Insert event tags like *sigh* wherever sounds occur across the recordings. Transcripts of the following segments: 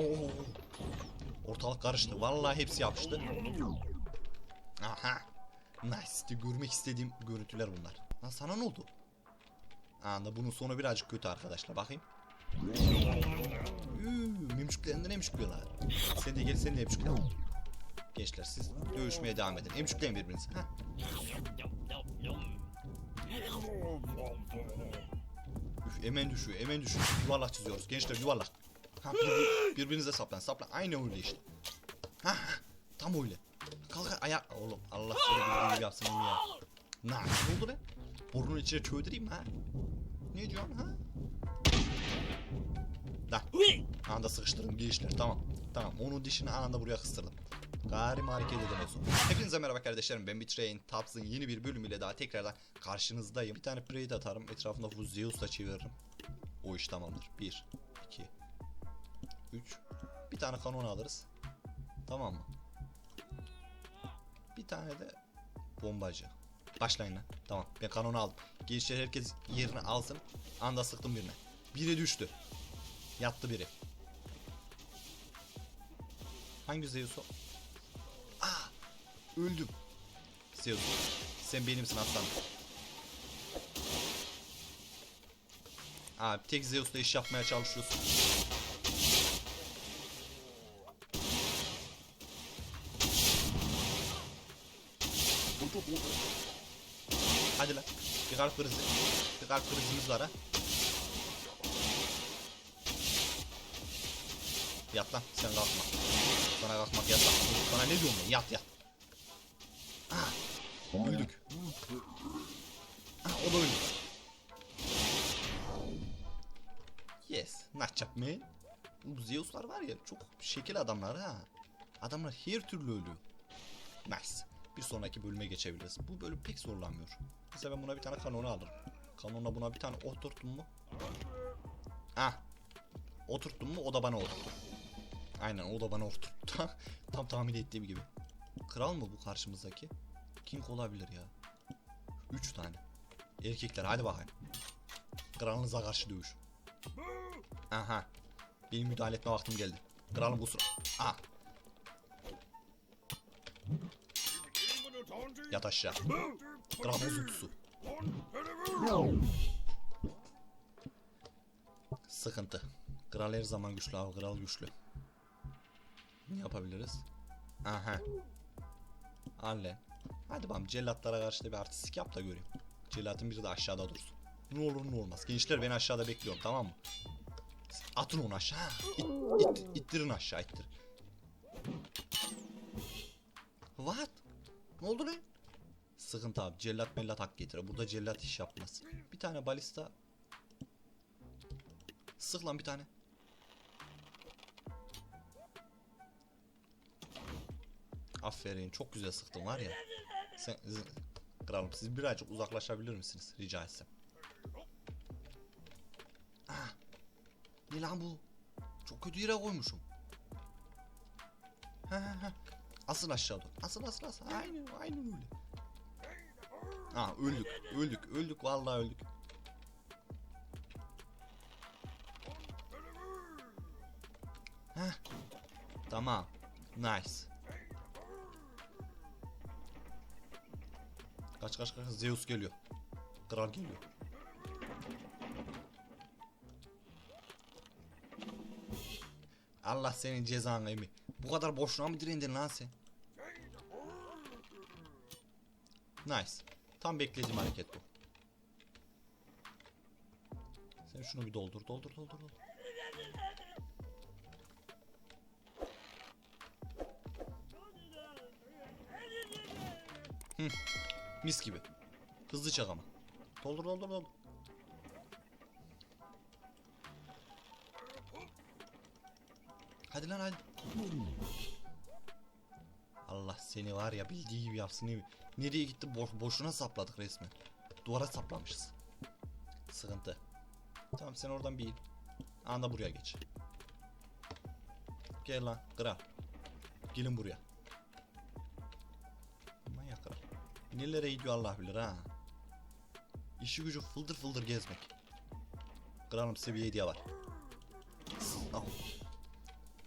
Oo. Ortalık karıştı. Vallahi hepsi yapıştı. Aha. Nice. Görmek istediğim görüntüler bunlar. Lan sana ne oldu? Anda bunun sonu birazcık kötü arkadaşlar. Bakayım. Üü, Mimçüklerinden emçükliyorlar. Sen de gel sen de emçükle. Gençler siz dövüşmeye devam edin. Emçükleyin birbirinizi. Ha. Üf, emen düşüyor, emen düşüyor. Yuvarlak çiziyoruz. Gençler yuvarlak. Ha, bir- birbirinize saplan, saplan. Aynı öyle işte. Ha, tam öyle. Kalk ayak. Oğlum Allah seni gibi yapsın oğlum ya. Ne oldu lan? Burnun içine çöldüreyim ha? Ne diyorsun ha? Da. Anında sıkıştırdım gençler tamam. Tamam onun dişini anında buraya kıstırdım. Garim hareket edemiyorsun. Hepinize merhaba kardeşlerim ben Bitrain Taps'ın yeni bir bölümüyle daha tekrardan karşınızdayım. Bir tane Prey'de atarım etrafında full Zeus'la çeviririm. O iş tamamdır. 1, 2, 3. Bir tane kanon alırız. Tamam mı? Bir tane de bombacı. Başlayın lan. Tamam ben kanonu aldım. Gençler herkes yerini alsın. Anda sıktım birine. Biri düştü. Yattı biri. Hangi Zeus o? Aa! Öldüm. Zeus. Sen benimsin aslanım. Abi tek Zeus'la iş yapmaya çalışıyorsun. Hadi lan. Bir kalp krizi. Bir kalp krizimiz var ha. Yat lan sen kalkma. Sana kalkmak yasak. Sana ne diyorum ben? Yat yat. Ah, öldük. Ah, o da öldü. Yes, not job man. Bu Zeus'lar var ya çok şekil adamlar ha. Adamlar her türlü ölüyor. Nice. Bir sonraki bölüme geçebiliriz. Bu bölüm pek zorlanmıyor. Mesela ben buna bir tane kanonu alırım. Kanonla buna bir tane oturttum mu? Ah. Oturttum mu o da bana oturttu. Aynen o da bana oturttu. *laughs* Tam tahmin ettiğim gibi. Kral mı bu karşımızdaki? King olabilir ya. Üç tane. Erkekler hadi bakayım. Kralınıza karşı dövüş. Aha. Benim müdahale etme vaktim geldi. Kralım bu sıra. Ah. Yat aşağı. Kral bozuntusu. Sıkıntı. Kral her zaman güçlü abi. Kral güçlü. Ne yapabiliriz? Aha. Halle. Hadi bakalım cellatlara karşı da bir artistik yap da göreyim. Cellatın biri de aşağıda dursun. Ne olur ne olmaz. Gençler beni aşağıda bekliyorum tamam mı? Atın onu aşağı. İt, it, ittirin aşağı ittir. What? Ne oldu lan? Sıkıntı abi. Cellat mellat hak getirir. Burada cellat iş yapmaz. Bir tane balista. Sık lan bir tane. Aferin. Çok güzel sıktın var ya. Sen, kralım siz birazcık uzaklaşabilir misiniz? Rica etsem. Ah. Ne lan bu? Çok kötü yere koymuşum. Ha ha ha. Asıl aşağı dur. Asıl asıl asıl. Aynen aynen öyle. Ha öldük. Öldük. Öldük. Vallahi öldük. Heh. Tamam. Nice. Kaç kaç kaç. Zeus geliyor. Kral geliyor. Allah senin cezanı emi. Bu kadar boşuna mı direndin lan sen? Nice. Tam beklediğim hareket bu. Sen şunu bir doldur, doldur, doldur, doldur. Hı. Mis gibi. Hızlı çak ama. Doldur, doldur, doldur. Hadi lan hadi. Seni var ya bildiği gibi yapsın. Ne- Nereye gitti? Boş, boşuna sapladık resmen. Duvara saplamışız. Sıkıntı. Tamam sen oradan bir. Anda buraya geç. Gel lan kral. Gelin buraya. Manyak kral. Nelere gidiyor Allah bilir ha. İşi gücü fıldır fıldır gezmek. Kralım size bir hediye var. Al.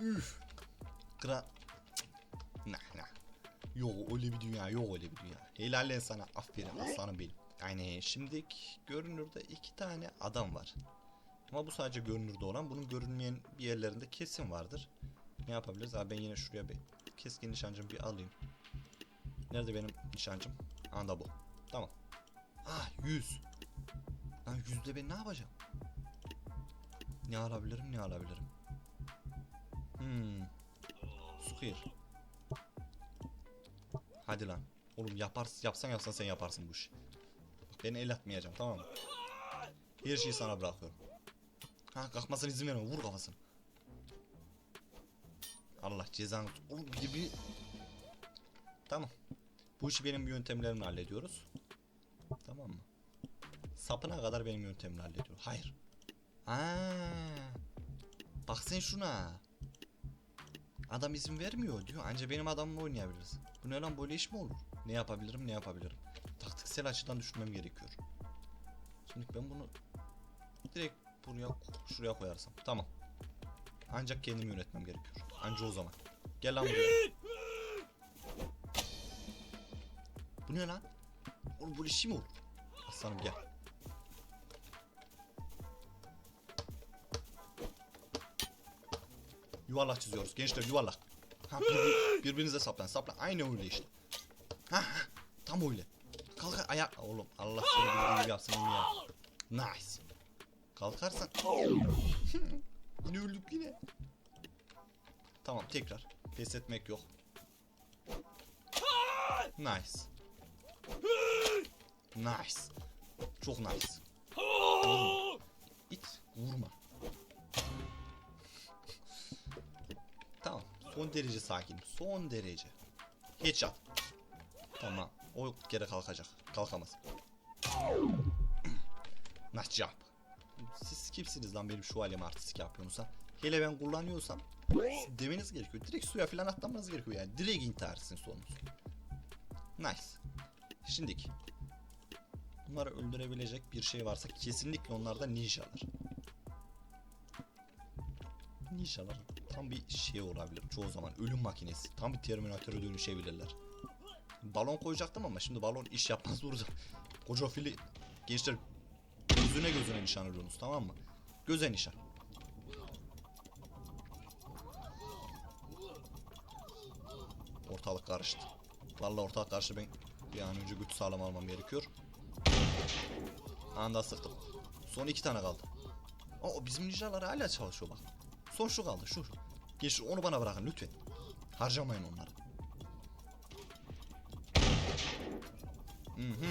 Üf. Kra... Yok öyle bir dünya yok öyle bir dünya. Helal sana aferin aslanım benim. Yani şimdi görünürde iki tane adam var. Ama bu sadece görünürde olan bunun görünmeyen bir yerlerinde kesin vardır. Ne yapabiliriz? Abi ben yine şuraya bir keskin nişancımı bir alayım. Nerede benim nişancım? Anda bu. Tamam. Ah 100. Lan yüzde ben ne yapacağım? Ne alabilirim ne alabilirim? Hmm. Sukir. Hadi lan. Oğlum yaparsın, yapsan yapsan sen yaparsın bu işi. Bak beni el atmayacağım tamam mı? Her şeyi sana bırakıyorum. Ha kalkmasına izin verme vur kafasını. Allah cezanı tut. Oğlum bir... Tamam. Bu işi benim yöntemlerimle hallediyoruz. Tamam mı? Sapına kadar benim yöntemle hallediyor. Hayır. Ha. Bak sen şuna. Adam izin vermiyor diyor. Anca benim adamla oynayabiliriz. Bu ne lan böyle iş mi olur? Ne yapabilirim ne yapabilirim? Taktiksel açıdan düşünmem gerekiyor. Şimdi ben bunu direkt buraya şuraya koyarsam. Tamam. Ancak kendim yönetmem gerekiyor. Anca o zaman. Gel lan buraya. Bu ne lan? Oğlum böyle iş mi olur? Aslanım gel. Yuvarlak çiziyoruz. Gençler yuvarlak. Ha, bir- birbirinize saplan saplan. Aynı öyle işte. Ha, tam öyle. Kalk ayak. Oğlum Allah seni bildiği gibi yapsın onu ya. Nice. Kalkarsan. *laughs* yine öldük yine. Tamam tekrar. Pes etmek yok. Nice. Nice. Çok nice. Vurma. İt vurma. Son derece sakin. Son derece. Headshot. Tamam. O kere kalkacak. Kalkamaz. *clears throat* nice job. Siz kimsiniz lan benim şu halime artistik yapıyorsunuz? Hele ben kullanıyorsam demeniz gerekiyor. Direkt suya falan atlamanız gerekiyor yani. Direkt intiharsın sonunuz. Nice. Şimdiki. Bunları öldürebilecek bir şey varsa kesinlikle onlarda ninjalar. Ninjalar tam bir şey olabilir çoğu zaman. Ölüm makinesi. Tam bir Terminator'a dönüşebilirler. Balon koyacaktım ama şimdi balon iş yapmaz burada. Koca fili gençler gözüne gözüne nişan alıyorsunuz tamam mı? Göze nişan. Ortalık karıştı. Vallahi ortalık karıştı ben bir an önce güç sağlam almam gerekiyor. Anda sıktım. Son iki tane kaldı. O bizim ninjalar hala çalışıyor bak. Son şu kaldı şu. Geç onu bana bırakın lütfen. Harcamayın onları. Hı.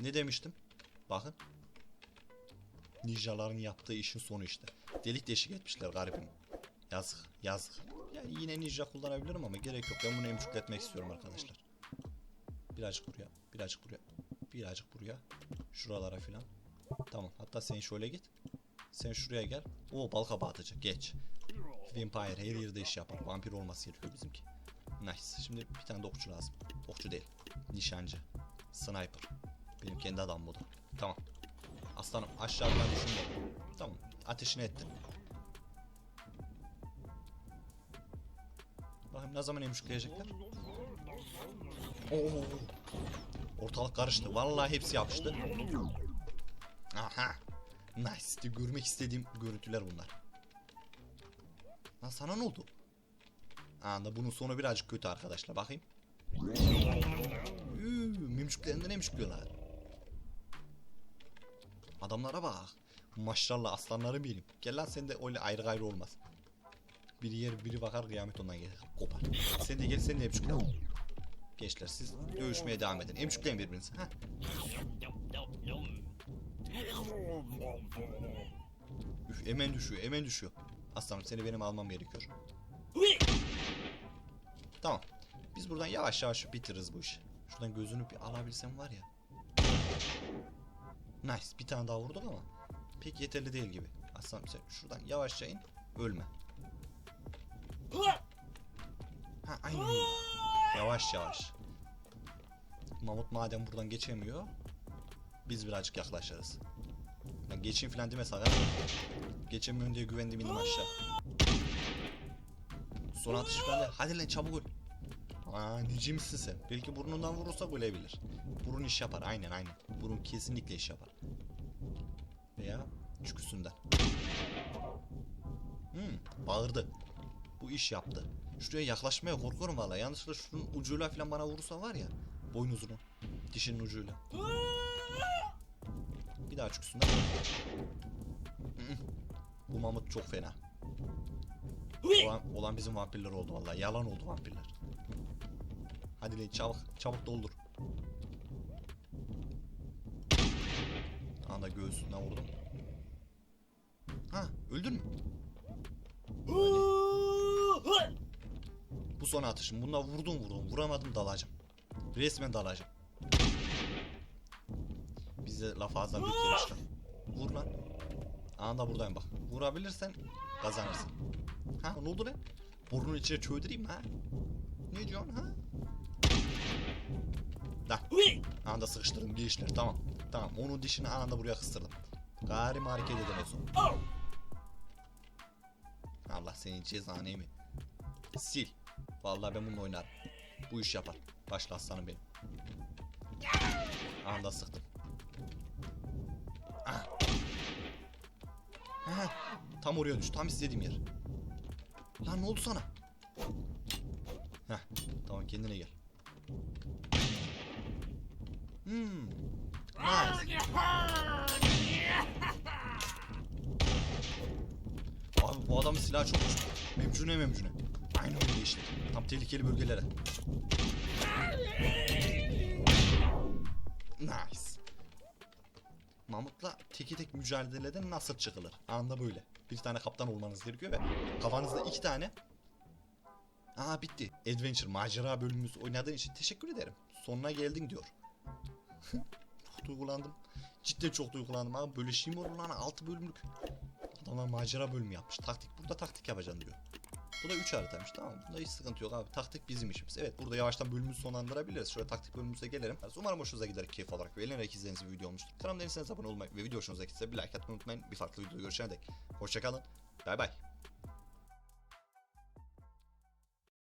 Ne demiştim? Bakın. Ninjaların yaptığı işin sonu işte. Delik deşik etmişler garibim. Yazık, yazık. Yani yine ninja kullanabilirim ama gerek yok. Ben bunu emcükletmek istiyorum arkadaşlar. Birazcık buraya, birazcık buraya, birazcık buraya. Şuralara filan. Tamam. Hatta sen şöyle git. Sen şuraya gel. O bal kabağı atacak. Geç. Vampire her yerde iş yapar. Vampir olması gerekiyor bizimki. Nice. Şimdi bir tane de okçu lazım. Okçu değil. Nişancı. Sniper. Benim kendi adamım bu da. Tamam. Aslanım aşağıdan düşünme. Tamam. Ateşini ettim. Bakayım ne zaman emşikleyecekler? Oo. Ortalık karıştı. Vallahi hepsi yapıştı. Aha. Nice. Görmek istediğim görüntüler bunlar. Lan sana ne oldu? Anda bunun sonu birazcık kötü arkadaşlar. Bakayım. Üü, mimciklerinden emşikliyorlar. Adamlara bak. Maşallah aslanları benim. Gel lan sen de öyle ayrı gayrı olmaz. Biri yer biri bakar kıyamet ondan gelir. Kopar. Sen de gel sen de emşikle. Gençler siz dövüşmeye devam edin. Emşikleyin birbirinizi. Heh. Üf emen düşüyor emen düşüyor. Aslanım seni benim almam gerekiyor. Tamam. Biz buradan yavaş yavaş bitiririz bu işi. Şuradan gözünü bir alabilsem var ya. Nice. Bir tane daha vurduk ama pek yeterli değil gibi. Aslanım sen şuradan yavaşça in. Ölme. Ha aynen. Yavaş yavaş. Mahmut madem buradan geçemiyor. Biz birazcık yaklaşırız. Ben geçeyim falan deme sakın. Geçemiyorum diye güvendim indim aşağı. Son atış bende. Hadi lan çabuk ol. Aa nici misin sen? Belki burnundan vurursa ölebilir. Burun iş yapar aynen aynen. Burun kesinlikle iş yapar. Veya çüküsünden. Hmm, bağırdı. Bu iş yaptı. Şuraya yaklaşmaya korkuyorum valla. Yanlışlıkla şunun ucuyla falan bana vurursa var ya. Boynuzunu. Dişinin ucuyla. Bir daha. Mm, Bu mamut çok fena. Olan, olan bizim vampirler oldu vallahi. Yalan oldu vampirler. Hadi lan çabuk, çabuk doldur. Anda göğsünden vurdum. Ha, öldün mü? Bu son atışım. Bunda vurdum vurdum. Vuramadım dalacağım. Resmen dalacağım. Bize laf ağızdan büyük yarışlar. Vur lan. Anda buradayım bak. Vurabilirsen kazanırsın. Ha ne oldu lan? Burnun içine çöldüreyim ha? Ne diyorsun ha? Da. Anda sıkıştırdım girişler tamam. Tamam onun dişini anında buraya kıstırdım. Gari hareket edemezsin. Allah senin cezanı mi? Sil. Vallahi ben bununla oynarım. Bu iş yapar. Başla aslanım benim. Anda sıktım. Tam oraya düştü. Tam istediğim yer. Lan ne oldu sana? Heh, tamam kendine gel. Hmm. Nice. Abi bu adamın silahı çok güçlü. Memcune memcune. Aynı öyle işte. Tam tehlikeli bölgelere. Nice. Mamut'la teki tek mücadeleden nasıl çıkılır? Anında böyle. Bir tane kaptan olmanız gerekiyor ve kafanızda iki tane Aa bitti. Adventure macera bölümümüz oynadığın için teşekkür ederim. Sonuna geldin diyor. *laughs* çok duygulandım. Cidden çok duygulandım abi. Böyle şey mi olur lan 6 bölümlük. Adamlar macera bölümü yapmış. Taktik burada taktik yapacaksın diyor. Bu da 3 haritaymış tamam mı? Bunda hiç sıkıntı yok abi. Taktik bizim işimiz. Evet burada yavaştan bölümümüzü sonlandırabiliriz. Şöyle taktik bölümümüze gelelim. Umarım hoşunuza gider keyif olarak ve eğlenerek izlediğiniz bir video olmuştur. Kanalımda değilseniz abone olmayı ve video hoşunuza gitse bir like atmayı unutmayın. Bir farklı videoda görüşene dek. Hoşçakalın. Bay bay.